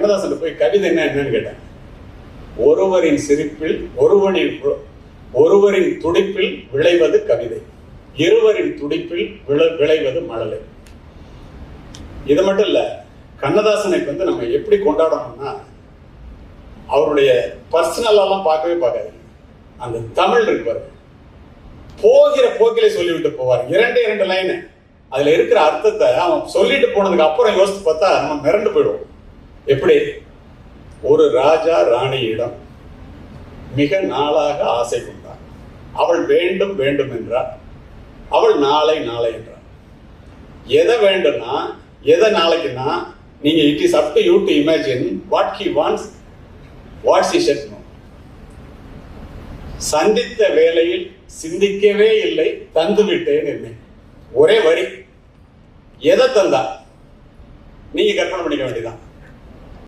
கண்ணதாசன் போய் கவிதை என்ன என்னன்னு கேட்டேன். ஒருவரின் சிரிப்பில் ஒருவனின் ஒருவரின் துடிப்பில் விளைவது கவிதை. இருவரின் துடிப்பில் விளை- விளைவது மழலை. இது மட்டும் இல்ல கண்ணதாசனை வந்து நம்ம எப்படி கொண்டாடணும்னா அவருடைய பர்சனலெல்லாம் பார்க்கவே பார்க்காதீங்க. அந்த தமிழ் இருப்பார் போகிற போக்கிலே சொல்லிவிட்டு போவார். இரண்டு இரண்டு லைனு அதுல இருக்கிற அர்த்தத்தை அவன் சொல்லிட்டு போனதுக்கு அப்புறம் யோசித்து பார்த்தா நம்ம மிரண்டு போயிடுவோம். எப்படி? ஒரு ராஜா ராணியிடம் மிக நாளாக ஆசை கொண்டார் அவள் வேண்டும் வேண்டும் என்றார் அவள் நாளை நாளை என்றார் எதை வேண்டும்னா எதை நாளைக்குன்னா நீங்க it is up to you to imagine what he wants what's he should சந்தித்த வேலையில் சிந்திக்கவே இல்லை தந்து விட்டேன் என்னை. ஒரே வரி. எதை தந்தா? நீங்க கற்பனை பண்ணிக்க வேண்டியதான்